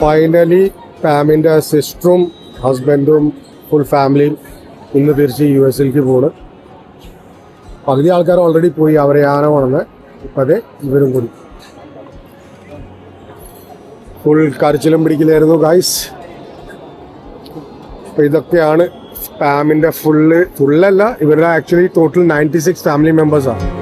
Finally പാമിന്റെ സിസ്റ്ററും ഹസ്ബൻഡും full ഫാമിലിയും ഇന്ന് തിരിച്ച് യു എസിലേക്ക് പോണ്. പകുതി ആൾക്കാർ ഓൾറെഡി പോയി അവരെ ആനമാണെന്ന് വന്ന് ഇപ്പം അതെ ഇവരും കൂടി. ഫുൾ കരച്ചിലും പിടിക്കില്ലായിരുന്നു ഗൈസ് അപ്പോൾ ഇതൊക്കെയാണ് ഫാമിന്റെ ഫുള്ള് ഫുള്ളല്ല ഇവരുടെ actually total ninety six family മെമ്പേഴ്സാണ്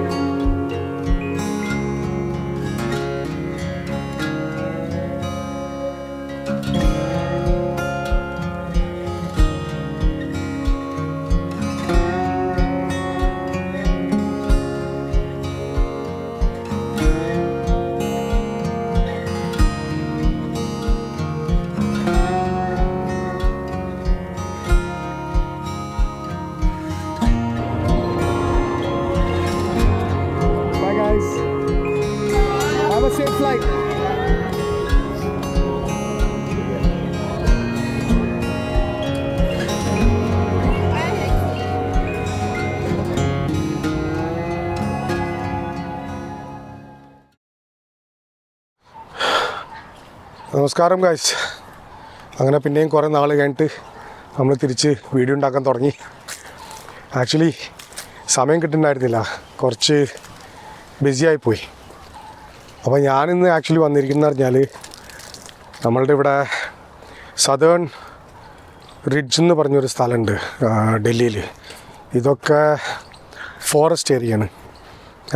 നമസ്കാരം ഗായ്സ് അങ്ങനെ പിന്നെയും കുറേ നാൾ കഴിഞ്ഞിട്ട് നമ്മൾ തിരിച്ച് വീഡിയോ ഉണ്ടാക്കാൻ തുടങ്ങി. ആക്ച്വലി സമയം കിട്ടുന്നുണ്ടായിരുന്നില്ല. കുറച്ച് ബിസി പോയി. അപ്പോൾ ഞാനിന്ന് ആക്ച്വലി വന്നിരിക്കുന്ന പറഞ്ഞാൽ നമ്മളുടെ ഇവിടെ സദേൺ റിഡ്ജ് എന്ന് പറഞ്ഞൊരു സ്ഥലമുണ്ട് ഡൽഹിയിൽ ഇതൊക്കെ ഫോറസ്റ്റ് ഏരിയ ആണ്.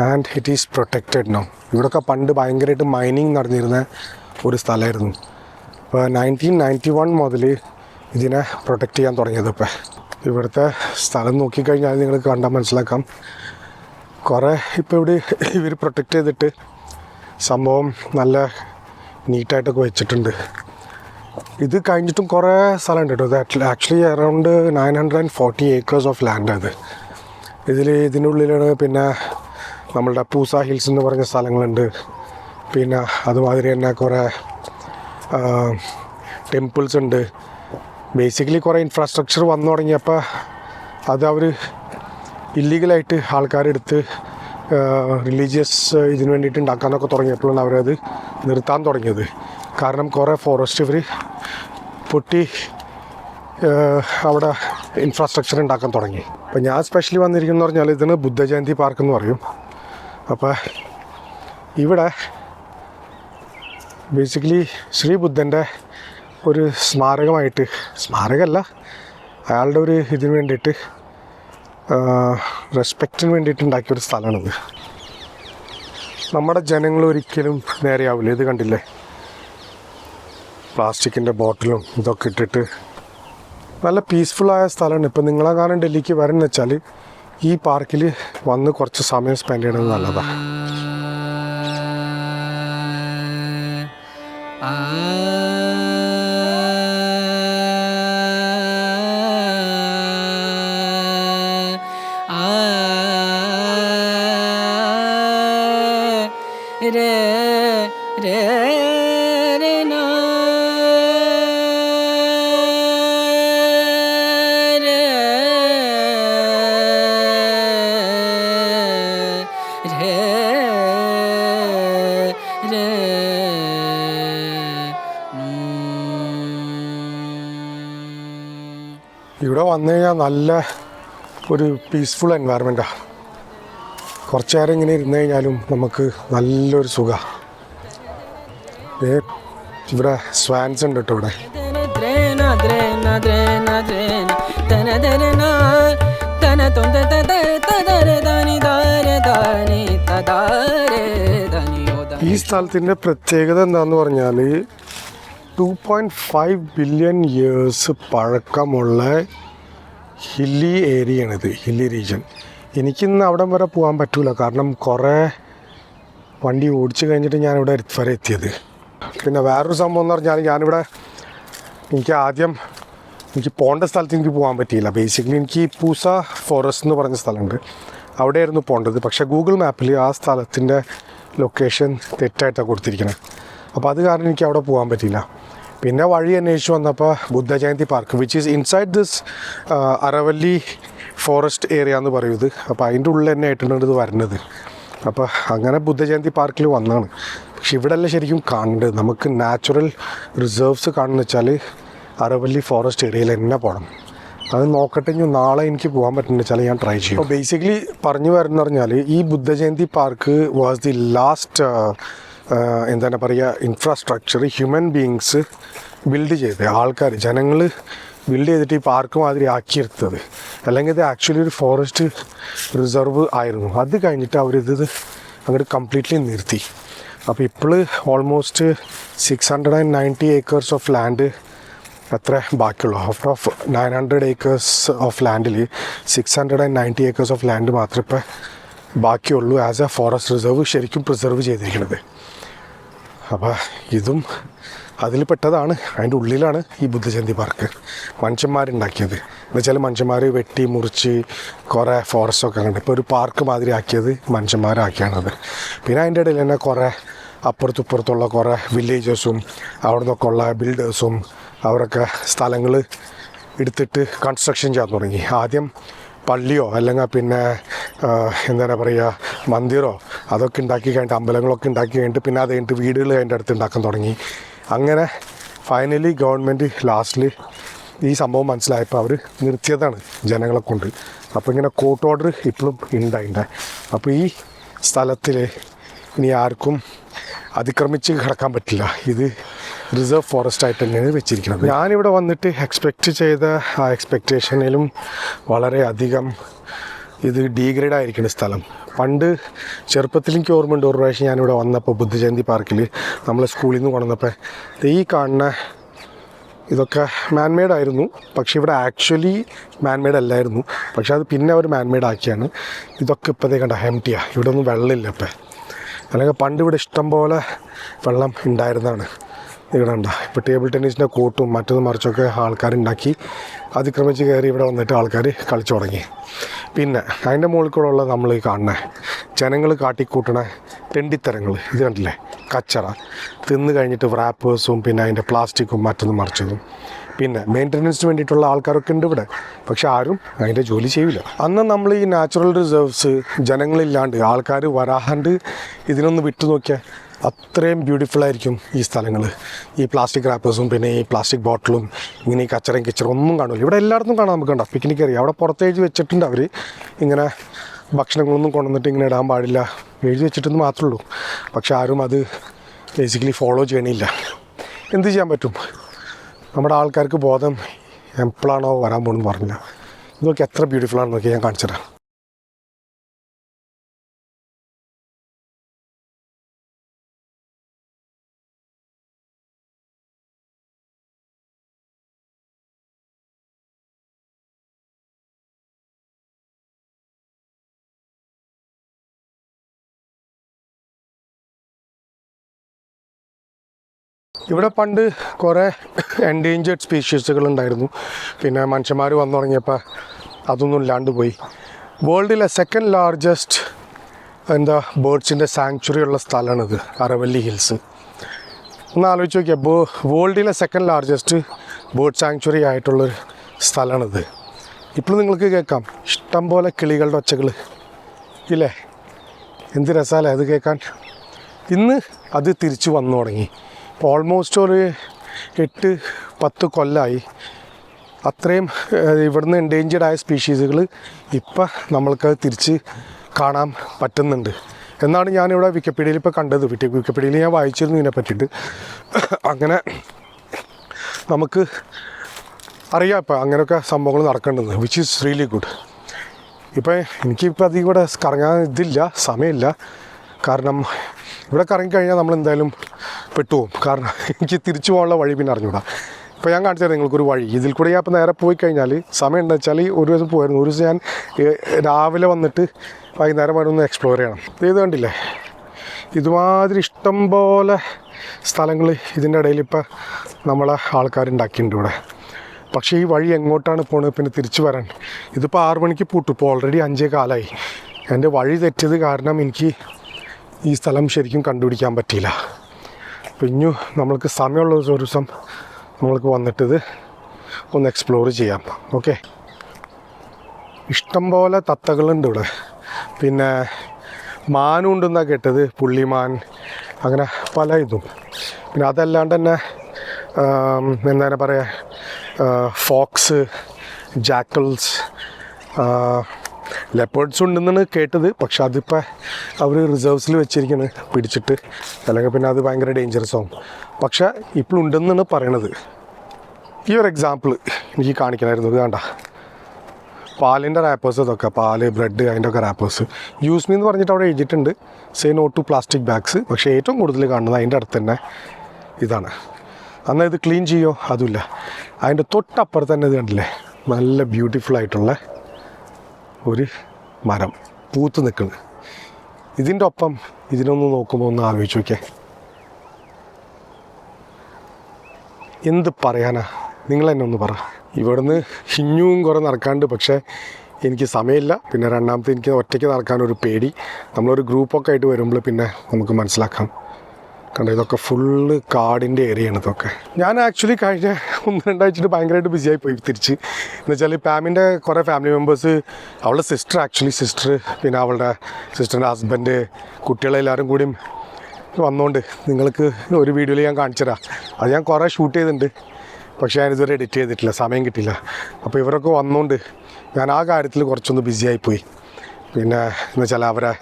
And it is protected no ഇവിടെയൊക്കെ പണ്ട് ഭയങ്കരമായിട്ട് മൈനിങ് നടന്നിരുന്ന ഒരു സ്ഥലമായിരുന്നു. ഇപ്പോൾ നയന്റീൻ നയന്റി വൺ മുതൽ ഇതിനെ പ്രൊട്ടക്റ്റ് ചെയ്യാൻ തുടങ്ങിയത് ഇപ്പോൾ ഇവിടുത്തെ സ്ഥലം നോക്കിക്കഴിഞ്ഞാൽ നിങ്ങൾ കണ്ടാൽ മനസ്സിലാക്കാം. കുറേ ഇപ്പോൾ ഇവിടെ ഇവർ പ്രൊട്ടക്റ്റ് ചെയ്തിട്ട് സംഭവം നല്ല നീറ്റായിട്ടൊക്കെ വെച്ചിട്ടുണ്ട്. ഇത് കഴിഞ്ഞിട്ടും കുറേ സ്ഥലമുണ്ട് കേട്ടോ. ഇത് actually around nine hundred and forty acres of land അത് ഇതിൽ ഇതിനുള്ളിലാണ് പിന്നെ നമ്മളുടെ പൂസ ഹിൽസ് എന്ന് പറഞ്ഞ സ്ഥലങ്ങളുണ്ട്. പിന്നെ അതുമാതിരി തന്നെ കുറേ ടെമ്പിൾസ് ഉണ്ട്. ബേസിക്കലി കുറേ ഇൻഫ്രാസ്ട്രക്ചർ വന്നു തുടങ്ങിയപ്പോൾ അത് അവർ ഇല്ലീഗലായിട്ട് ആൾക്കാരെടുത്ത് റിലീജിയസ് ഇതിന് വേണ്ടിയിട്ട് ഉണ്ടാക്കാനൊക്കെ തുടങ്ങിയപ്പോഴാണ് അവരത് നിർത്താൻ തുടങ്ങിയത്. കാരണം കുറേ ഫോറസ്റ്റ് ഇവർ പൊട്ടി അവിടെ ഇൻഫ്രാസ്ട്രക്ചർ ഉണ്ടാക്കാൻ തുടങ്ങി. അപ്പോൾ ഞാൻ സ്പെഷ്യലി വന്നിരിക്കുന്നതെന്ന് പറഞ്ഞാൽ ഇതിന് ബുദ്ധജയന്തി പാർക്ക് എന്ന് പറയും. അപ്പോൾ ഇവിടെ ബേസിക്കലി ശ്രീ ബുദ്ധന്റെ ഒരു സ്മാരകമായിട്ട് സ്മാരകമല്ല അയാളുടെ ഒരു ഇതിന് വേണ്ടിയിട്ട് റെസ്പെക്റ്റിന് വേണ്ടിയിട്ട് ഉണ്ടാക്കിയ ഒരു സ്ഥലമാണിത്. നമ്മുടെ ജനങ്ങൾ ഒരിക്കലും നേരെയാവില്ല. ഇത് കണ്ടില്ലേ? പ്ലാസ്റ്റിക്കിന്റെ ബോട്ടിലും ഇതൊക്കെ ഇട്ടിട്ട്. നല്ല പീസ്ഫുള്ളായ സ്ഥലമാണ്. ഇപ്പം നിങ്ങളെ കാരണം ഡൽഹിക്ക് വരണമെന്ന് വെച്ചാൽ ഈ പാർക്കിൽ വന്ന് കുറച്ച് സമയം സ്പെൻഡ് ചെയ്യണത് നല്ലതാണ് 啊。ഇവിടെ വന്നു കഴിഞ്ഞാൽ നല്ല ഒരു പീസ്ഫുൾ എൻവയറമെന്റാണ് കുറച്ച് നേരം ഇങ്ങനെ ഇരുന്ന് കഴിഞ്ഞാലും നമുക്ക് നല്ലൊരു സുഖമാണ് ഇവിടെ സ്വാൻസ് ഉണ്ട് കേട്ടോ ഇവിടെ. ഈ സ്ഥലത്തിന്റെ പ്രത്യേകത എന്താന്ന് പറഞ്ഞാൽ two point five billion years പഴക്കമുള്ള ഹില്ലി ഏരിയയാണിത് ഹില്ലി റീജൻ എനിക്കിന്ന് അവിടം വരെ പോകാൻ പറ്റില്ല കാരണം കുറേ വണ്ടി ഓടിച്ചു കഴിഞ്ഞിട്ട് ഞാനിവിടെ വരെ എത്തിയത്. പിന്നെ വേറൊരു സംഭവം എന്ന് പറഞ്ഞാൽ ഞാനിവിടെ എനിക്ക് ആദ്യം എനിക്ക് പോകേണ്ട സ്ഥലത്ത് എനിക്ക് പോകാൻ പറ്റിയില്ല. ബേസിക്കലി എനിക്ക് പൂസ ഫോറസ്റ്റ് എന്ന് പറഞ്ഞ സ്ഥലമുണ്ട്. അവിടെയായിരുന്നു പോകേണ്ടത് പക്ഷേ ഗൂഗിൾ മാപ്പിൽ ആ സ്ഥലത്തിന്റെ ലൊക്കേഷൻ തെറ്റായിട്ടാണ് കൊടുത്തിരിക്കുന്നത് അപ്പോൾ അത് കാരണം എനിക്ക് അവിടെ പോകാൻ പറ്റിയില്ല. പിന്നെ വഴി അന്വേഷിച്ച് വന്നപ്പോൾ Buddha Jayanti park which is inside this Aravalli forest area എന്ന് പറയുന്നത് അപ്പോൾ അതിന്റെ ഉള്ളിൽ തന്നെ ആയിട്ടാണ് ഇത് വരുന്നത്. അപ്പോൾ അങ്ങനെ ബുദ്ധജയന്തി പാർക്കിൽ വന്നാണ്. പക്ഷെ ഇവിടെ അല്ല ശരിക്കും കാണേണ്ടത്. നമുക്ക് നാച്ചുറൽ റിസർവ്സ് കാണുന്ന വെച്ചാൽ അറവല്ലി ഫോറസ്റ്റ് ഏരിയയിൽ തന്നെ പോകണം അത് നോക്കട്ടെ ഇനി നാളെ എനിക്ക് പോകാൻ പറ്റുന്ന വെച്ചാൽ ഞാൻ ട്രൈ ചെയ്യും. ബേസിക്കലി പറഞ്ഞു വരുന്ന പറഞ്ഞാൽ ഈ Buddha Jayanti park was the last എന്താണ് പറയുക ഇൻഫ്രാസ്ട്രക്ചർ ഹ്യൂമൻ ബീങ്സ് ബിൽഡ് ചെയ്ത് ആൾക്കാർ ജനങ്ങൾ ബിൽഡ് ചെയ്തിട്ട് ഈ പാർക്ക് മാതിരി ആക്കിയെടുത്തത്. അല്ലെങ്കിൽ ഇത് ആക്ച്വലി ഒരു ഫോറസ്റ്റ് റിസർവ് ആയിരുന്നു. അത് കഴിഞ്ഞിട്ട് അവരിത് അങ്ങോട്ട് കംപ്ലീറ്റ്ലി നിർത്തി. അപ്പോൾ ഇപ്പോൾ almost six hundred and ninety acres of land അത്ര ബാക്കിയുള്ളൂ. Out of nine hundred acres of ലാൻഡിൽ six hundred and ninety acres of land മാത്രമേ ഇപ്പോൾ ബാക്കിയുള്ളൂ ആസ് എ ഫോറസ്റ്റ് റിസർവ് ശരിക്കും പ്രിസർവ് ചെയ്തിരിക്കുന്നത് അപ്പോൾ ഇതും അതിൽ പെട്ടതാണ്. അതിന്റെ ഉള്ളിലാണ് ഈ ബുദ്ധജയന്തി പാർക്ക്. മനുഷ്യന്മാരുണ്ടാക്കിയത്. എന്നുവെച്ചാൽ മനുഷ്യന്മാർ വെട്ടി മുറിച്ച് കുറേ ഫോറസ്റ്റൊക്കെ കണ്ട്. ഇപ്പോൾ ഒരു പാർക്ക് മാതിരി ആക്കിയത് മനുഷ്യന്മാരാക്കിയാണത്. പിന്നെ അതിന്റെ ഇടയിൽ തന്നെ കുറേ അപ്പുറത്തും ഇപ്പുറത്തുള്ള കുറേ വില്ലേജസും അവിടെ നിന്നൊക്കെ ഉള്ള ബിൽഡേഴ്സും അവരൊക്കെ സ്ഥലങ്ങൾ എടുത്തിട്ട് കൺസ്ട്രക്ഷൻ ചെയ്യാൻ തുടങ്ങി. ആദ്യം പള്ളിയോ അല്ലെങ്കിൽ പിന്നെ എന്താ പറയുക മന്ദിരോ അതൊക്കെ ഉണ്ടാക്കി കഴിഞ്ഞിട്ട് അമ്പലങ്ങളൊക്കെ ഉണ്ടാക്കി കഴിഞ്ഞിട്ട് പിന്നെ അത് കഴിഞ്ഞിട്ട് വീടുകൾ അതിന്റെ അടുത്ത് ഉണ്ടാക്കാൻ തുടങ്ങി. അങ്ങനെ ഫൈനലി ഗവൺമെന്റ് ലാസ്റ്റിൽ ഈ സംഭവം മനസ്സിലായപ്പോൾ അവർ നിർത്തിയതാണ് ജനങ്ങളെ കൊണ്ട്. അപ്പോൾ ഇങ്ങനെ കോർട്ട് ഓർഡർ ഇപ്പോഴും ഉണ്ടായിട്ടുണ്ട്. അപ്പോൾ ഈ സ്ഥലത്തിൽ ഇനി ആർക്കും അതിക്രമിച്ച് കിടക്കാൻ പറ്റില്ല. ഇത് റിസർവ് ഫോറസ്റ്റ് ആയിട്ട് തന്നെയാണ് വെച്ചിരിക്കുന്നത്. ഞാനിവിടെ വന്നിട്ട് എക്സ്പെക്റ്റ് ചെയ്ത ആ എക്സ്പെക്റ്റേഷനിലും വളരെയധികം ഇത് ഡീഗ്രേഡ് ആയിരിക്കുന്ന സ്ഥലം. പണ്ട് ചെറുപ്പത്തിൽ എനിക്ക് ഓർമ്മയുണ്ട് ഒരു പ്രാവശ്യം ഞാനിവിടെ വന്നപ്പോൾ ബുദ്ധജയന്തി പാർക്കിൽ നമ്മളെ സ്കൂളിൽ നിന്ന് കൊണ്ടുവന്നപ്പോൾ ഈ കാണുന്ന ഇതൊക്കെ മാൻമെയ്ഡ് ആയിരുന്നു. പക്ഷേ ഇവിടെ ആക്ച്വലി മാൻമെയ്ഡ് അല്ലായിരുന്നു. പക്ഷെ അത് പിന്നെ അവർ മാൻമെയ്ഡ് ആക്കിയാണ്. ഇതൊക്കെ ഇപ്പോഴത്തെ കണ്ട ഹെംറ്റിയാണ് ഇവിടെ ഒന്നും വെള്ളമില്ല ഇപ്പം. അല്ലെങ്കിൽ പണ്ട് ഇവിടെ ഇഷ്ടം പോലെ വെള്ളം ഉണ്ടായിരുന്നതാണ്. ഇവിടെ ഉണ്ട ഇപ്പോൾ ടേബിൾ ടെന്നീസിന്റെ കോട്ടും മറ്റതും മറിച്ചൊക്കെ ആൾക്കാരുണ്ടാക്കി അതിക്രമിച്ച് കയറി ഇവിടെ വന്നിട്ട് ആൾക്കാർ കളിച്ചു തുടങ്ങി. പിന്നെ അതിന്റെ മുകളിൽ കൂടെ ഉള്ള നമ്മൾ കാണുന്നത് ജനങ്ങൾ കാട്ടിക്കൂട്ടണ തെണ്ടിത്തരങ്ങൾ ഇത് കണ്ടില്ലേ? കച്ചറ. തിന്ന് കഴിഞ്ഞിട്ട് റാപ്പേഴ്സും പിന്നെ അതിന്റെ പ്ലാസ്റ്റിക്കും മറ്റൊന്നും മറിച്ചതും. പിന്നെ മെയിന്റനൻസിന് വേണ്ടിയിട്ടുള്ള ആൾക്കാരൊക്കെ ഉണ്ട് ഇവിടെ. പക്ഷെ ആരും അതിന്റെ ജോലി ചെയ്യില്ല അന്ന് നമ്മൾ ഈ നാച്ചുറൽ റിസർവ്സ് ജനങ്ങളില്ലാണ്ട് ആൾക്കാർ വരാണ്ട് ഇതിനൊന്ന് വിട്ടു നോക്കിയാൽ അത്രയും ബ്യൂട്ടിഫുൾ ആയിരിക്കും ഈ സ്ഥലങ്ങൾ ഈ പ്ലാസ്റ്റിക് റാപ്പേഴ്സും പിന്നെ ഈ പ്ലാസ്റ്റിക് ബോട്ടിലും ഇങ്ങനെ ഈ കച്ചറയും കിച്ചറും ഒന്നും കാണില്ല ഇവിടെ എല്ലായിടത്തും കാണാൻ നമുക്ക് കണ്ടോ? പിക്നിക് കയറി അവിടെ പുറത്തേക്ക് വെച്ചിട്ടുണ്ട് അവർ ഇങ്ങനെ ഭക്ഷണങ്ങളൊന്നും കൊണ്ടുവന്നിട്ട് ഇങ്ങനെ ഇടാൻ പാടില്ല. എഴുതി വെച്ചിട്ടെന്ന് മാത്രമേ ഉള്ളൂ. പക്ഷെ ആരും അത് ബേസിക്കലി ഫോളോ ചെയ്യണില്ല. എന്ത് ചെയ്യാൻ പറ്റും? നമ്മുടെ ആൾക്കാർക്ക് ബോധം എപ്പോഴാണോ വരാൻ പോകുന്നത് പറഞ്ഞില്ല. ഇതൊക്കെ എത്ര ബ്യൂട്ടിഫുൾ ആണെന്നൊക്കെ നോക്കി ഞാൻ കാണിച്ചുതരാം. ഇവിടെ പണ്ട് കുറേ എൻഡേഞ്ചേർഡ് സ്പീഷീസുകൾ ഉണ്ടായിരുന്നു. പിന്നെ മനുഷ്യന്മാർ വന്നു തുടങ്ങിയപ്പോൾ അതൊന്നും ഇല്ലാണ്ട് പോയി. വേൾഡിലെ സെക്കൻഡ് ലാർജസ്റ്റ് എന്താ ബേർഡ്സിന്റെ സാങ്ച്വറി ഉള്ള സ്ഥലമാണിത് അറവല്ലി ഹിൽസ് ഒന്ന് ആലോചിച്ച് നോക്കിയാൽ വേൾഡിലെ സെക്കൻഡ് ലാർജസ്റ്റ് ബേർഡ് സാങ്ച്വറി ആയിട്ടുള്ളൊരു സ്ഥലമാണിത്. ഇപ്പോൾ നിങ്ങൾക്ക് കേൾക്കാം ഇഷ്ടം പോലെ കിളികളുടെ ഒച്ചകൾ ഇല്ലേ? എന്ത് രസമല്ലേ അത് കേൾക്കാൻ? ഇന്ന് അത് തിരിച്ചു വന്നു തുടങ്ങി ഓൾമോസ്റ്റ് ഒരു എട്ട് പത്ത് കൊല്ലമായി അത്രയും ഇവിടുന്ന് എൻഡേഞ്ചേർഡ് ആയ സ്പീഷീസുകൾ ഇപ്പം നമ്മൾക്ക് തിരിച്ച് കാണാൻ പറ്റുന്നുണ്ട്. എന്നാണ് ഞാനിവിടെ വിക്കിപീഡിയയിൽ ഇപ്പോൾ കണ്ടത്. വിക്കി വിക്കിപീഡിയയിൽ ഞാൻ വായിച്ചിരുന്നു ഇതിനെ പറ്റിയിട്ട്. അങ്ങനെ നമുക്ക് അറിയാം ഇപ്പം അങ്ങനെയൊക്കെ സംഭവങ്ങൾ നടക്കേണ്ടത് വിച്ച് ഈസ് റിയലി ഗുഡ് ഇപ്പം എനിക്കിപ്പോൾ അധികം ഇവിടെ കറങ്ങാൻ ഇതില്ല സമയമില്ല. കാരണം ഇവിടെ കറങ്ങിക്കഴിഞ്ഞാൽ നമ്മൾ എന്തായാലും പെട്ടുപോകും. കാരണം എനിക്ക് തിരിച്ചു പോകാനുള്ള വഴി പിന്നെ അറിഞ്ഞൂടാ ഇപ്പോൾ ഞാൻ കാണിച്ചു തരാം നിങ്ങൾക്കൊരു വഴി. ഇതിൽ കൂടെ ഞാൻ ഇപ്പോൾ നേരെ പോയി കഴിഞ്ഞാൽ സമയം എന്താ വെച്ചാൽ ഒരു ദിവസം പോയിരുന്നു. ഒരു ദിവസം ഞാൻ രാവിലെ വന്നിട്ട് വൈകുന്നേരം വരെ ഒന്ന് എക്സ്പ്ലോർ ചെയ്യണം. ഇത് കണ്ടില്ലേ? ഇതുമാതിരി ഇഷ്ടം പോലെ സ്ഥലങ്ങൾ ഇതിന്റെ ഇടയിൽ ഇപ്പോൾ നമ്മളെ ആൾക്കാരുണ്ടാക്കിയിട്ടുണ്ട് ഇവിടെ. പക്ഷേ ഈ വഴി എങ്ങോട്ടാണ് പോണത് പിന്നെ തിരിച്ചു വരാൻ. ഇതിപ്പോൾ ആറു മണിക്ക് പൂട്ടു. ഇപ്പോൾ ഓൾറെഡി അഞ്ചേ കാലമായി എന്റെ വഴി തെറ്റിയത് കാരണം എനിക്ക് ഈ സ്ഥലം ശരിക്കും കണ്ടുപിടിക്കാൻ പറ്റിയില്ല. പിന്നു നമ്മൾക്ക് സമയമുള്ള ഒരു ദിവസം നമ്മൾക്ക് വന്നിട്ടിത് ഒന്ന് എക്സ്പ്ലോർ ചെയ്യാം. ഓക്കെ ഇഷ്ടം പോലെ തത്തകളുണ്ട് ഇവിടെ. പിന്നെ മാനുണ്ടെന്നാണ് കേട്ടത് പുള്ളിമാൻ അങ്ങനെ പല ഇതും. പിന്നെ അതല്ലാണ്ട് തന്നെ എന്താണ് പറയുക ഫോക്സ് ജാക്കിൾസ് ലെപ്പേർഡ്സ് ഉണ്ടെന്നാണ് കേട്ടത്. പക്ഷെ അതിപ്പോൾ അവർ റിസർവ്സിൽ വെച്ചിരിക്കുന്നത് പിടിച്ചിട്ട്. അല്ലെങ്കിൽ പിന്നെ അത് ഭയങ്കര ഡേഞ്ചറസ് ആവും. പക്ഷെ ഇപ്പോഴും ഉണ്ടെന്നാണ് പറയണത്. ഈ ഒരു എക്സാമ്പിൾ എനിക്ക് കാണിക്കണമായിരുന്നു കണ്ട. പാലിന്റെ റാപ്പേഴ്സ് ഇതൊക്കെ പാൽ ബ്രെഡ് അതിന്റെ ഒക്കെ റാപ്പേഴ്സ് യൂസ് മീ എന്ന് പറഞ്ഞിട്ട് അവിടെ എഴുതിയിട്ടുണ്ട്. Say not to plastic bags പക്ഷേ ഏറ്റവും കൂടുതൽ കാണുന്നത് അതിന്റെ അടുത്ത് തന്നെ ഇതാണ്. എന്നാൽ ഇത് ക്ലീൻ ചെയ്യോ? അതുമില്ല. അതിന്റെ തൊട്ടപ്പുറത്ത് തന്നെ ഇത് കണ്ടില്ലേ? നല്ല ബ്യൂട്ടിഫുൾ ആയിട്ടുള്ള ഒരു മരം പൂത്ത് നിൽക്കുന്നത് ഇതിന്റെ ഒപ്പം ഇതിനൊന്ന് നോക്കുമ്പോൾ ഒന്ന് ആലോചിച്ച് നോക്കിയാൽ എന്ത് പറയാനാ? നിങ്ങൾ തന്നെ ഒന്ന് പറ. ഇവിടുന്ന് ഹിഞ്ഞും കുറേ നടക്കാണ്ട് പക്ഷേ എനിക്ക് സമയമില്ല. പിന്നെ രണ്ടാമത്തെ എനിക്ക് ഒറ്റയ്ക്ക് നടക്കാനൊരു പേടി. നമ്മളൊരു ഗ്രൂപ്പൊക്കെ ആയിട്ട് വരുമ്പോൾ പിന്നെ നമുക്ക് മനസ്സിലാക്കാം. കണ്ടോ ഇതൊക്കെ ഫുള്ള് കാടിന്റെ ഏരിയയാണ് ഇതൊക്കെ. ഞാൻ ആക്ച്വലി കഴിഞ്ഞ ഒന്ന് രണ്ടാഴ്ചയിട്ട് ഭയങ്കരമായിട്ട് ആയി പോയി തിരിച്ച്. എന്ന് വെച്ചാൽ പാമിന്റെ കുറേ ഫാമിലി മെമ്പേഴ്സ് അവളുടെ സിസ്റ്റർ ആക്ച്വലി സിസ്റ്റർ പിന്നെ അവളുടെ സിസ്റ്ററിന്റെ ഹസ്ബൻഡ് കുട്ടികളെല്ലാവരും കൂടിയും വന്നുകൊണ്ട് നിങ്ങൾക്ക് ഒരു വീഡിയോയിൽ ഞാൻ കാണിച്ചു തരാം. അത് ഞാൻ കുറേ ഷൂട്ട് ചെയ്തിട്ടുണ്ട്. പക്ഷേ ഇതുവരെ എഡിറ്റ് ചെയ്തിട്ടില്ല സമയം കിട്ടില്ല അപ്പോൾ ഇവരൊക്കെ വന്നുകൊണ്ട് ഞാൻ ആ കാര്യത്തിൽ കുറച്ചൊന്ന് ബിസിയായി പോയി. പിന്നെ എന്ന് വെച്ചാൽ അവരെ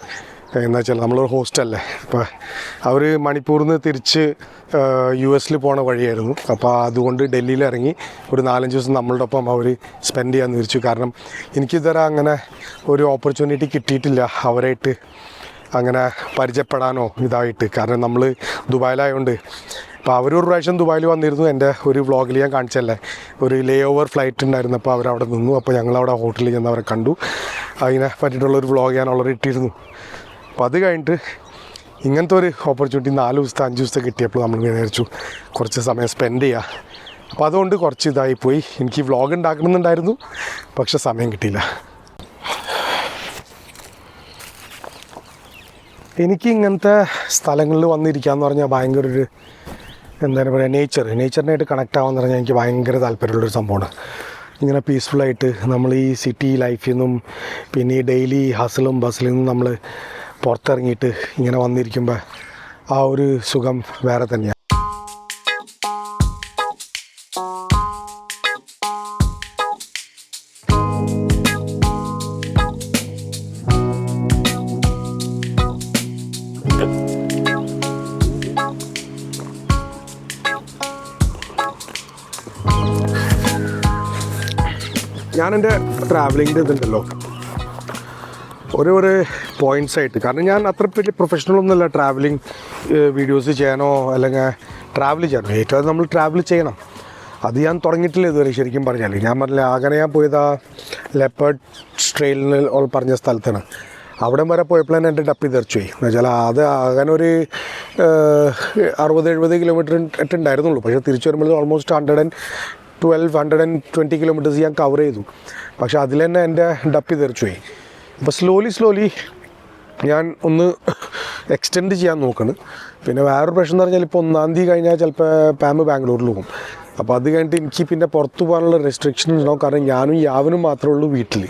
എന്ന് വെച്ചാൽ നമ്മളൊരു ഹോസ്റ്റല്ലേ അപ്പോൾ അവർ മണിപ്പൂരിൽ നിന്ന് തിരിച്ച് യു എസിൽ പോണ വഴിയായിരുന്നു. അപ്പോൾ അതുകൊണ്ട് ഡൽഹിയിൽ ഇറങ്ങി ഒരു നാലഞ്ച് ദിവസം നമ്മളുടെ ഒപ്പം അവർ സ്പെൻഡ് ചെയ്യാൻ വിരിച്ചു കാരണം എനിക്കിതുവരെ അങ്ങനെ ഒരു ഓപ്പർച്യൂണിറ്റി കിട്ടിയിട്ടില്ല അവരായിട്ട് അങ്ങനെ പരിചയപ്പെടാനോ ഇതായിട്ട്. കാരണം നമ്മൾ ദുബായിലായതുകൊണ്ട് അപ്പോൾ അവരൊരു പ്രാവശ്യം ദുബായിൽ വന്നിരുന്നു. എന്റെ ഒരു വ്ളോഗിൽ ഞാൻ കാണിച്ചല്ലേ ഒരു ലേ ഓവർ ഫ്ലൈറ്റ് ഉണ്ടായിരുന്നപ്പോൾ അവരവിടെ നിന്നു. അപ്പോൾ ഞങ്ങളവിടെ ഹോട്ടലിൽ ചെന്ന് അവരെ കണ്ടു. അതിനെ പറ്റിയിട്ടുള്ളൊരു വ്ളോഗ് ഞാൻ ഓൾറെഡി ഇട്ടിരുന്നു. അപ്പോൾ അത് കഴിഞ്ഞിട്ട് ഇങ്ങനത്തെ ഒരു ഓപ്പർച്യൂണിറ്റി നാല് ദിവസത്തെ അഞ്ച് ദിവസത്തെ കിട്ടിയപ്പോൾ നമ്മൾ വിചാരിച്ചു കുറച്ച് സമയം സ്പെൻഡ് ചെയ്യുക അപ്പോൾ അതുകൊണ്ട് കുറച്ച് ഇതായി പോയി. എനിക്ക് വ്ളോഗ് ഉണ്ടാക്കണമെന്നുണ്ടായിരുന്നു പക്ഷെ സമയം കിട്ടിയില്ല. എനിക്ക് ഇങ്ങനത്തെ സ്ഥലങ്ങളിൽ വന്നിരിക്കുക എന്ന് പറഞ്ഞാൽ ഭയങ്കര ഒരു എന്താണ് പറയുക നേച്ചർ നേച്ചറിനായിട്ട് കണക്ട് ആവാന്ന് പറഞ്ഞാൽ എനിക്ക് ഭയങ്കര താല്പര്യമുള്ളൊരു സംഭവമാണ്. ഇങ്ങനെ പീസ്ഫുള്ളായിട്ട് നമ്മൾ ഈ സിറ്റി ലൈഫിൽ നിന്നും പിന്നെ ഈ ഡെയിലി ഹസിലും ബസ്സിൽ നിന്നും നമ്മൾ പുറത്തിറങ്ങിയിട്ട് ഇങ്ങനെ വന്നിരിക്കുമ്പോൾ ആ ഒരു സുഖം വേറെ തന്നെയാണ് ഞാൻ എന്റെ ട്രാവലിങ്ങിന്റെ ഇതുണ്ടല്ലോ. ഓരോ ഓരോ പോയിന്റ്സ് ആയിട്ട്. കാരണം ഞാൻ അത്ര വലിയ പ്രൊഫഷണൽ ഒന്നുമല്ല ട്രാവലിംഗ് വീഡിയോസ് ചെയ്യാനോ അല്ലെങ്കിൽ ട്രാവൽ ചെയ്യാനോ. ഏറ്റവും നമ്മൾ ട്രാവൽ ചെയ്യണം. അത് ഞാൻ തുടങ്ങിയിട്ടില്ല ഇതുവരെ ശരിക്കും പറഞ്ഞാൽ ഞാൻ പറഞ്ഞില്ല അങ്ങനെ ഞാൻ പോയത് ആ ലെപ്പേർഡ് ട്രെയിലിൽ പറഞ്ഞ സ്ഥലത്താണ്. അവിടെ വരെ പോയപ്പോൾ തന്നെ എന്റെ ഡപ്പി തെറിച്ചു പോയി. എന്ന് വെച്ചാൽ അത് അങ്ങനെ ഒരു അറുപത് എഴുപത് കിലോമീറ്റർ ഉണ്ടായിരുന്നുള്ളൂ പക്ഷേ തിരിച്ചു വരുമ്പോൾ almost hundred and twelve hundred and twenty kilometres ഞാൻ കവർ ചെയ്തു. പക്ഷേ അതിൽ തന്നെ എന്റെ ഡപ്പി തെറിച്ചു പോയി. അപ്പോൾ സ്ലോലി സ്ലോലി ഞാൻ ഒന്ന് എക്സ്റ്റെൻഡ് ചെയ്യാൻ നോക്കണം. പിന്നെ വേറൊരു പ്രശ്നം എന്ന് പറഞ്ഞാൽ ഇപ്പോൾ ഒന്നാം തീയതി കഴിഞ്ഞാൽ ചിലപ്പോൾ പാമ്പ് ബാംഗ്ലൂരിൽ പോകും. അപ്പോൾ അത് കഴിഞ്ഞിട്ട് എനിക്ക് പിന്നെ പുറത്തു പോകാനുള്ള റെസ്ട്രിക്ഷൻ ഉണ്ടാവും. കാരണം ഞാനും യാവനും മാത്രമേ ഉള്ളൂ വീട്ടിൽ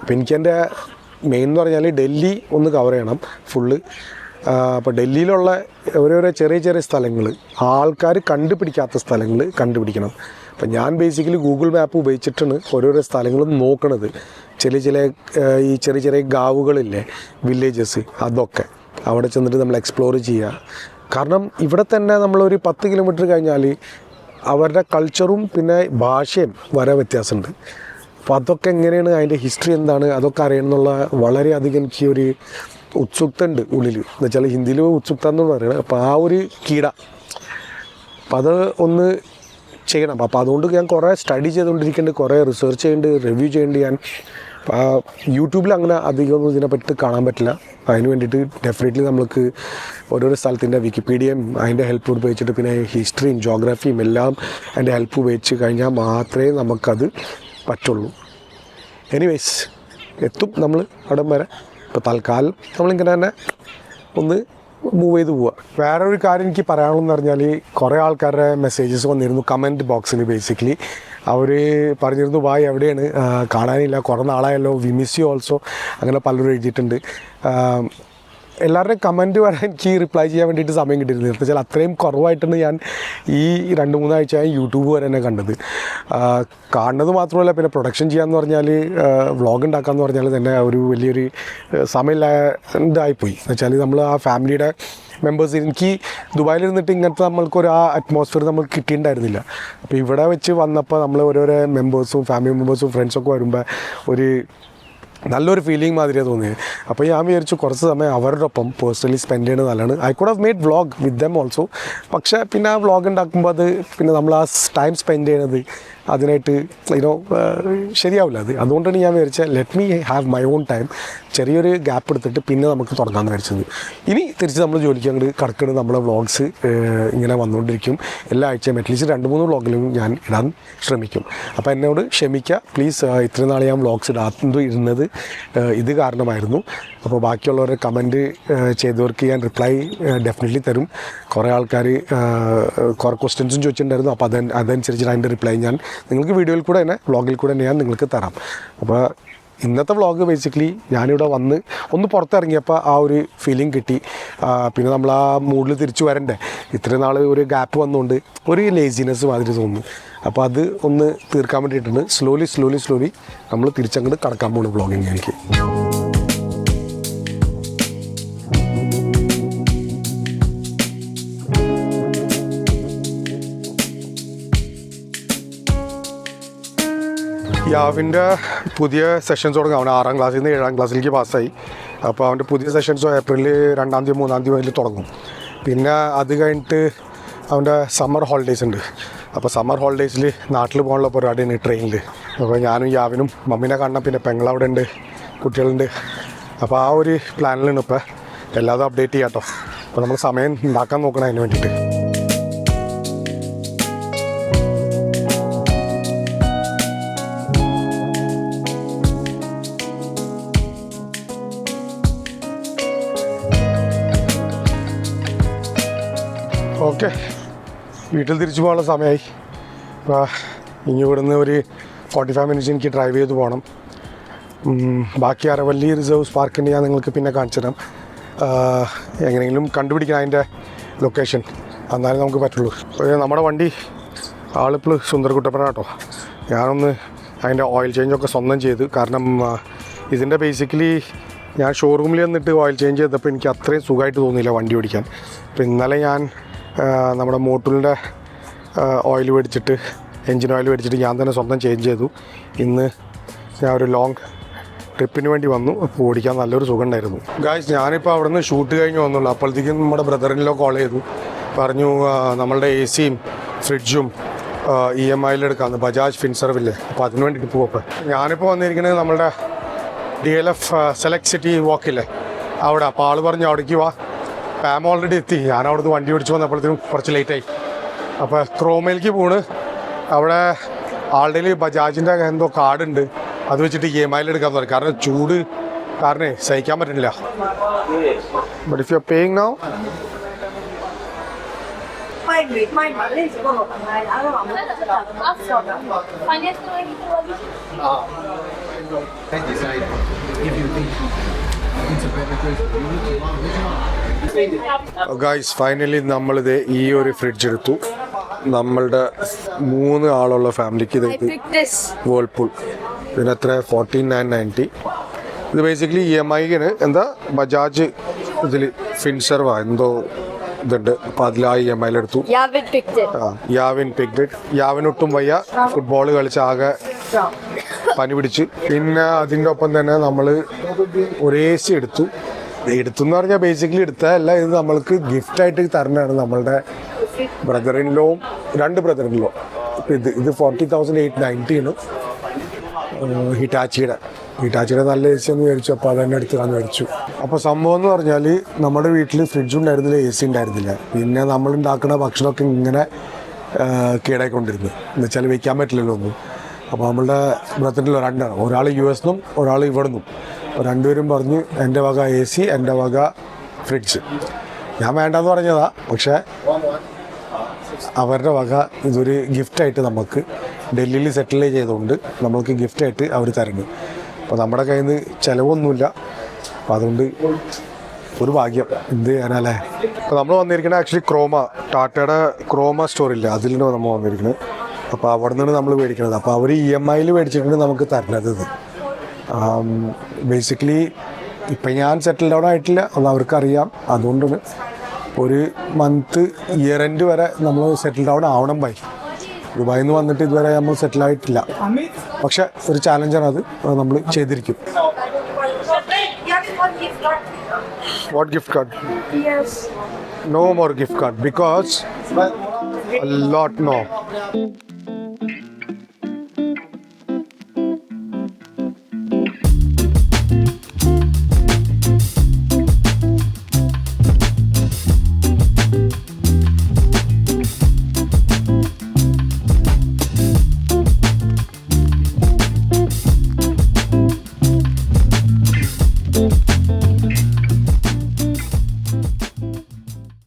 അപ്പോൾ എനിക്കെന്റെ മെയിൻ എന്ന് പറഞ്ഞാൽ ഡൽഹി ഒന്ന് കവർ ചെയ്യണം. ഫുള്ള് അപ്പോൾ ഡൽഹിയിലുള്ള ഓരോരോ ചെറിയ ചെറിയ സ്ഥലങ്ങൾ ആൾക്കാർ കണ്ടുപിടിക്കാത്ത സ്ഥലങ്ങൾ കണ്ടുപിടിക്കണം. അപ്പം ഞാൻ ബേസിക്കലി ഗൂഗിൾ മാപ്പ് ഉപയോഗിച്ചിട്ടാണ് ഓരോരോ സ്ഥലങ്ങളും നോക്കണത്. ചില ചില ഈ ചെറിയ ചെറിയ ഗാവുകളില്ലേ വില്ലേജസ് അതൊക്കെ. അവിടെ ചെന്നിട്ട് നമ്മൾ എക്സ്പ്ലോർ ചെയ്യുക കാരണം ഇവിടെ തന്നെ നമ്മളൊരു പത്ത് കിലോമീറ്റർ കഴിഞ്ഞാൽ അവരുടെ കൾച്ചറും പിന്നെ ഭാഷയും വരെ വ്യത്യാസമുണ്ട്. അപ്പോൾ അതൊക്കെ എങ്ങനെയാണ് അതിന്റെ ഹിസ്റ്ററി എന്താണ് അതൊക്കെ അറിയണമെന്നുള്ള വളരെയധികം എനിക്ക് ഒരു ഉത്സുക്ത ഉണ്ട് ഉള്ളിൽ എന്ന് വെച്ചാൽ ഹിന്ദിയിൽ ഉത്സുക്ത എന്ന് പറയുന്നത് അപ്പോൾ ആ ഒരു കീട. അപ്പം അത് ഒന്ന് ചെയ്യണം. അപ്പോൾ അതുകൊണ്ട് ഞാൻ കുറേ സ്റ്റഡി ചെയ്തുകൊണ്ടിരിക്കേണ്ടത് കുറേ റിസർച്ച് ചെയ്യേണ്ടത് റിവ്യൂ ചെയ്യുന്നുണ്ട്. ഞാൻ യൂട്യൂബിൽ അങ്ങനെ അധികം ഇതിനെപ്പറ്റി കാണാൻ പറ്റില്ല. അതിന് വേണ്ടിയിട്ട് ഡെഫിനറ്റ്ലി നമുക്ക് ഓരോരോ സ്ഥലത്തിന്റെ വിക്കിപീഡിയയും അതിന്റെ ഹെൽപ്പ് ഉപയോഗിച്ചിട്ട് പിന്നെ ഹിസ്റ്ററിയും ജോഗ്രഫിയും എല്ലാം അതിന്റെ ഹെൽപ്പ് ഉപയോഗിച്ച് കഴിഞ്ഞാൽ മാത്രമേ നമുക്കത് പറ്റുള്ളൂ. എനിവേസ് എത്തും നമ്മൾ അവിടം വരെ. ഇപ്പോൾ തൽക്കാലം നമ്മളിങ്ങനെ തന്നെ ഒന്ന് മൂവ് ചെയ്ത് പോവുക വേറെ ഒരു കാര്യം എനിക്ക് പറയാനുള്ളതെന്ന് പറഞ്ഞാൽ കുറേ ആൾക്കാരുടെ മെസ്സേജസ് വന്നിരുന്നു കമന്റ് ബോക്സിൽ ബേസിക്കലി അവർ പറഞ്ഞിരുന്നു വായ് എവിടെയാണ്? കാണാനില്ല. കുറേ നാളായല്ലോ. വി മിസ് യു ഓൾസോ അങ്ങനെ പലരും എഴുതിയിട്ടുണ്ട്. എല്ലാവരുടെയും കമന്റ് വരാൻ എനിക്ക് റിപ്ലൈ ചെയ്യാൻ വേണ്ടിയിട്ട് സമയം കിട്ടിയിരുന്നു എന്ന് വെച്ചാൽ അത്രയും കുറവായിട്ടാണ് ഞാൻ ഈ രണ്ട് മൂന്നാഴ്ച യൂട്യൂബ് വരെ തന്നെ കണ്ടത്. കാണുന്നത് മാത്രമല്ല പിന്നെ പ്രൊഡക്ഷൻ ചെയ്യാമെന്ന് പറഞ്ഞാൽ വ്ളോഗ് ഉണ്ടാക്കാമെന്ന് പറഞ്ഞാൽ തന്നെ ഒരു വലിയൊരു സമയമില്ലാണ്ടായിപ്പോയി. എന്ന് വെച്ചാൽ നമ്മൾ ആ ഫാമിലിയുടെ മെമ്പേഴ്സ് എനിക്ക് ദുബായിൽ ഇരുന്നിട്ട് ഇങ്ങനത്തെ നമ്മൾക്കൊരു ആ അറ്റ്മോസ്ഫിയർ നമ്മൾ കിട്ടിയിട്ടുണ്ടായിരുന്നില്ല. അപ്പോൾ ഇവിടെ വെച്ച് വന്നപ്പോൾ നമ്മൾ ഓരോരോ മെമ്പേഴ്സും ഫാമിലി മെമ്പേഴ്സും ഫ്രണ്ട്സൊക്കെ വരുമ്പോൾ ഒരു നല്ലൊരു ഫീലിംഗ് മാതിരിയാണ് തോന്നിയത്. അപ്പോൾ ഞാൻ വിചാരിച്ചു കുറച്ച് സമയം അവരുടെ ഒപ്പം പേഴ്സണലി സ്പെൻഡ് ചെയ്യുന്നത് നല്ലതാണ്. I could have made vlog with them also പക്ഷേ പിന്നെ ആ വ്ളോഗ് ഉണ്ടാക്കുമ്പോൾ അത് പിന്നെ നമ്മൾ ആ ടൈം സ്പെൻഡ് ചെയ്യുന്നത് അതിനായിട്ട് ഇനോ ശരിയാവില്ല അത്. അതുകൊണ്ടാണ് ഞാൻ വിചാരിച്ചത് let me have my own time ചെറിയൊരു ഗ്യാപ്പ് എടുത്തിട്ട് പിന്നെ നമുക്ക് തുടങ്ങാമെന്ന് വിചാരിച്ചത്. ഇനി തിരിച്ച് നമ്മൾ ജോലിക്ക് അങ്ങോട്ട് കടക്കുന്നത് നമ്മുടെ വ്ളോഗ്സ് ഇങ്ങനെ വന്നുകൊണ്ടിരിക്കും എല്ലാ ആഴ്ചയും അറ്റ്ലീസ്റ്റ് രണ്ട് മൂന്ന് വ്ളോഗിലും ഞാൻ ഇടാൻ ശ്രമിക്കും. അപ്പോൾ എന്നോട് ക്ഷമിക്കുക പ്ലീസ് ഇത്രയും നാളെ ഞാൻ വ്ളോഗ്സ് ഇടാത്തത് ഇരുന്നത് ഇത് കാരണമായിരുന്നു. അപ്പോൾ ബാക്കിയുള്ളവരെ കമന്റ് ചെയ്തവർക്ക് ഞാൻ റിപ്ലൈ ഡെഫിനറ്റ്ലി തരും. കുറേ ആൾക്കാർ കുറേ ക്വസ്റ്റ്യൻസും ചോദിച്ചിട്ടുണ്ടായിരുന്നു. അപ്പോൾ അത് അതനുസരിച്ച് അതിന്റെ റിപ്ലൈ ഞാൻ നിങ്ങൾക്ക് വീഡിയോയിൽ കൂടെ തന്നെ വ്ളോഗിൽ കൂടെ തന്നെ ഞാൻ നിങ്ങൾക്ക് തരാം. അപ്പോൾ ഇന്നത്തെ വ്ളോഗ് ബേസിക്കലി ഞാനിവിടെ വന്ന് ഒന്ന് പുറത്തിറങ്ങിയപ്പോൾ ആ ഒരു ഫീലിംഗ് കിട്ടി. പിന്നെ നമ്മൾ ആ മൂഡിൽ തിരിച്ചു വരണ്ടേ? ഇത്രയും നാൾ ഒരു ഗ്യാപ്പ് വന്നുകൊണ്ട് ഒരു ലേസിനെസ് മാതിരി തോന്നുന്നു. അപ്പോൾ അത് ഒന്ന് തീർക്കാൻ വേണ്ടിയിട്ടുണ്ട് സ്ലോലി സ്ലോലി സ്ലോലി നമ്മൾ തിരിച്ചങ്ങോട്ട് കടക്കാൻ പോകുന്നു വ്ളോഗിങ് യാവിന്റെ പുതിയ സെഷൻസ് തുടങ്ങും. അവൻ ആറാം ക്ലാസ്സിൽ നിന്ന് ഏഴാം ക്ലാസ്സിലേക്ക് പാസ്സായി അപ്പോൾ അവന്റെ പുതിയ സെഷൻസ് ഏപ്രിലിൽ രണ്ടാം തീയതി മൂന്നാം തീയതി മുതൽ തുടങ്ങും. പിന്നെ അത് കഴിഞ്ഞിട്ട് അവന്റെ സമ്മർ ഹോളിഡേയ്സ് ഉണ്ട്. അപ്പോൾ സമ്മർ ഹോളിഡേയ്സിൽ നാട്ടിൽ പോകാനുള്ള പരിപാടിയാണ് ട്രെയിനിൽ അപ്പോൾ ഞാനും യാവിനും മമ്മീനെ കാണണം. പിന്നെ പെങ്ങളവിടെ ഉണ്ട് കുട്ടികളുണ്ട്. അപ്പോൾ ആ ഒരു പ്ലാനിലാണ് ഇപ്പോൾ എല്ലാതും അപ്ഡേറ്റ് ചെയ്യാം കേട്ടോ അപ്പോൾ നമ്മൾ സമയം ഉണ്ടാക്കാൻ നോക്കണം അതിന് വേണ്ടിയിട്ട്. ഓക്കെ വീട്ടിൽ തിരിച്ചു പോകാനുള്ള സമയമായി. അപ്പോൾ ഇനി ഇവിടുന്ന് ഒരു ഫോർട്ടി ഫൈവ് മിനിറ്റ്സ് എനിക്ക് ഡ്രൈവ് ചെയ്ത് പോകണം. ബാക്കി അരവല്ലി റിസർവ്സ് പാർക്കിന്റെ ഞാൻ നിങ്ങൾക്ക് പിന്നെ കാണിച്ചു തരാം. എങ്ങനെയെങ്കിലും കണ്ടുപിടിക്കണം അതിന്റെ ലൊക്കേഷൻ എന്നാലേ നമുക്ക് പറ്റുള്ളൂ. നമ്മുടെ വണ്ടി ആളിപ്പോൾ സുന്ദരകുട്ടപ്പന കേട്ടോ. ഞാനൊന്ന് അതിന്റെ ഓയിൽ ചേഞ്ചൊക്കെ സ്വന്തം ചെയ്തു. കാരണം ഇതിന്റെ ബേസിക്കലി ഞാൻ ഷോറൂമിൽ വന്നിട്ട് ഓയിൽ ചേഞ്ച് ചെയ്തപ്പോൾ എനിക്ക് അത്രയും സുഖമായിട്ട് തോന്നിയില്ല വണ്ടി ഓടിക്കാൻ. അപ്പോൾ ഇന്നലെ ഞാൻ നമ്മുടെ മോട്ടറിന്റെ ഓയിൽ മേടിച്ചിട്ട് എൻജിൻ ഓയിൽ മേടിച്ചിട്ട് ഞാൻ തന്നെ സ്വന്തം ചേഞ്ച് ചെയ്തു. ഇന്ന് ഞാൻ ഒരു ലോങ് ട്രിപ്പിന് വേണ്ടി വന്നു. അപ്പോൾ ഓടിക്കാൻ നല്ലൊരു സുഖം ഉണ്ടായിരുന്നു ഗായ്സ് ഞാനിപ്പോൾ അവിടെ നിന്ന് ഷൂട്ട് കഴിഞ്ഞ് വന്നുള്ളൂ. അപ്പോഴത്തേക്കും നമ്മുടെ ബ്രദറിനിലോ കോൾ ചെയ്തു. പറഞ്ഞു നമ്മളുടെ എ സിയും ഫ്രിഡ്ജും ഇ എം ഐയിൽ എടുക്കാമെന്ന് ബജാജ് ഫിൻസർവില്ലേ അപ്പോൾ അതിന് വേണ്ടിയിട്ട് പോകപ്പോൾ ഞാനിപ്പോൾ വന്നിരിക്കുന്നത് നമ്മളുടെ D L F select city വാക്കില്ലേ അവിടെ. അപ്പോൾ ആൾ പറഞ്ഞു അവിടേക്ക് വാ. പാം ഓൾറെഡി എത്തി. ഞാൻ അവിടുന്ന് വണ്ടി ഓടിച്ച് വന്നപ്പോഴത്തേക്കും കുറച്ച് ലേറ്റായി അപ്പോൾ ക്രോമയിലേക്ക് പോണ്. അവിടെ ആളുടെ ബജാജിന്റെ എന്തോ കാർഡുണ്ട് അത് വെച്ചിട്ട് ഇ എം ഐയിൽ എടുക്കാൻ തുടങ്ങി കാരണം ചൂട് കാരണേ സഹിക്കാൻ പറ്റുന്നില്ല. But if you are paying now decide if you think it's a better choice for you to one. Guys finally നമ്മളിത് ഈ ഒരു ഫ്രിഡ്ജ് എടുത്തു. നമ്മളുടെ മൂന്ന് ആളുള്ള ഫാമിലിക്ക് ഇത്. വേൾപൂൾ ഇതിനെത്ര ഫോർട്ടീൻ നയൻ നയന്റി ഇത് ബേസിക്കലി ഇ എം ഐന് എന്താ? ബജാജ് ഇതിൽ ഫിൻസർവാ എന്തോ ഇതുണ്ട്. അപ്പൊ അതിൽ ആ ഇ എം ഐയിൽ എടുത്തു. യാവിൻ പിക്ഡ് യാവിനൊട്ടും വയ്യ. ഫുട്ബോൾ കളിച്ച് ആകെ പനി പിടിച്ച്. പിന്നെ അതിന്റെ ഒപ്പം തന്നെ നമ്മൾ ഒരു എ സി എടുത്തു. എടുത്തു എന്ന് പറഞ്ഞാൽ ബേസിക്കലി എടുത്തതല്ല ഇത് നമ്മൾക്ക് ഗിഫ്റ്റായിട്ട് തരണതാണ് നമ്മളുടെ ബ്രദറിൻലോവും രണ്ട് ബ്രദറിൻലോ ഇപ്പം ഇത് ഇത് ഫോർട്ടി തൗസൻഡ് എയ്റ്റ് നയന്റീനും ഹിറ്റാച്ചിയുടെ. ഹിറ്റാച്ചിയുടെ നല്ല എ സി എന്ന് മേടിച്ചു അപ്പോൾ അതന്നെ എടുത്ത് മേടിച്ചു അപ്പോൾ സംഭവം എന്ന് പറഞ്ഞാൽ നമ്മുടെ വീട്ടിൽ ഫ്രിഡ്ജ് ഉണ്ടായിരുന്നില്ല എ സി ഉണ്ടായിരുന്നില്ല. പിന്നെ നമ്മൾ ഉണ്ടാക്കുന്ന ഭക്ഷണമൊക്കെ ഇങ്ങനെ കേടായിക്കൊണ്ടിരുന്നു. എന്ന് വെച്ചാൽ വെക്കാൻ പറ്റില്ലല്ലോ ഒന്നും. അപ്പോൾ നമ്മളുടെ ബ്രത്തിന്റെ രണ്ടാണ്. ഒരാൾ യു എസ് നിന്നും ഒരാൾ ഇവിടെ നിന്നും രണ്ടുപേരും പറഞ്ഞ് എന്റെ വക എ സി എന്റെ വക ഫ്രിഡ്ജ്. ഞാൻ വേണ്ടെന്ന് പറഞ്ഞതാ പക്ഷേ അവരുടെ വക ഇതൊരു ഗിഫ്റ്റായിട്ട് നമുക്ക് ഡൽഹിയിൽ സെറ്റിൽ ചെയ്തുകൊണ്ട് നമ്മൾക്ക് ഗിഫ്റ്റായിട്ട് അവർ തരുന്നു. അപ്പോൾ നമ്മുടെ കയ്യിൽ നിന്ന് ചിലവൊന്നുമില്ല. അപ്പോൾ അതുകൊണ്ട് ഒരു ഭാഗ്യം എന്ത് ചെയ്യാനല്ലേ? അപ്പോൾ നമ്മൾ വന്നിരിക്കുന്നത് ആക്ച്വലി ക്രോമ ടാറ്റയുടെ ക്രോമ സ്റ്റോറില്ല അതിലാണ് നമ്മൾ വന്നിരിക്കുന്നത് അപ്പോൾ അവിടെ നിന്നാണ് നമ്മൾ മേടിക്കുന്നത് അപ്പോൾ അവർ ഇ എം ഐയിൽ മേടിച്ചിട്ടുണ്ട് നമുക്ക് ഇത്. ബേസിക്കലി ഇപ്പം ഞാൻ സെറ്റിൽ ഡൗൺ ആയിട്ടില്ല അത് അവർക്കറിയാം. അതുകൊണ്ടാണ് ഒരു മന്ത് ഇയർ എൻഡ് വരെ നമ്മൾ സെറ്റിൽ ഡൗൺ ആവണം ബൈ ദുബായിൽ നിന്ന് വന്നിട്ട് ഇതുവരെ നമ്മൾ സെറ്റിൽ ആയിട്ടില്ല. പക്ഷെ ഒരു ചാലഞ്ചാണ് അത്. നമ്മൾ ചെയ്തിരിക്കും. What gift card more gift card because a lot no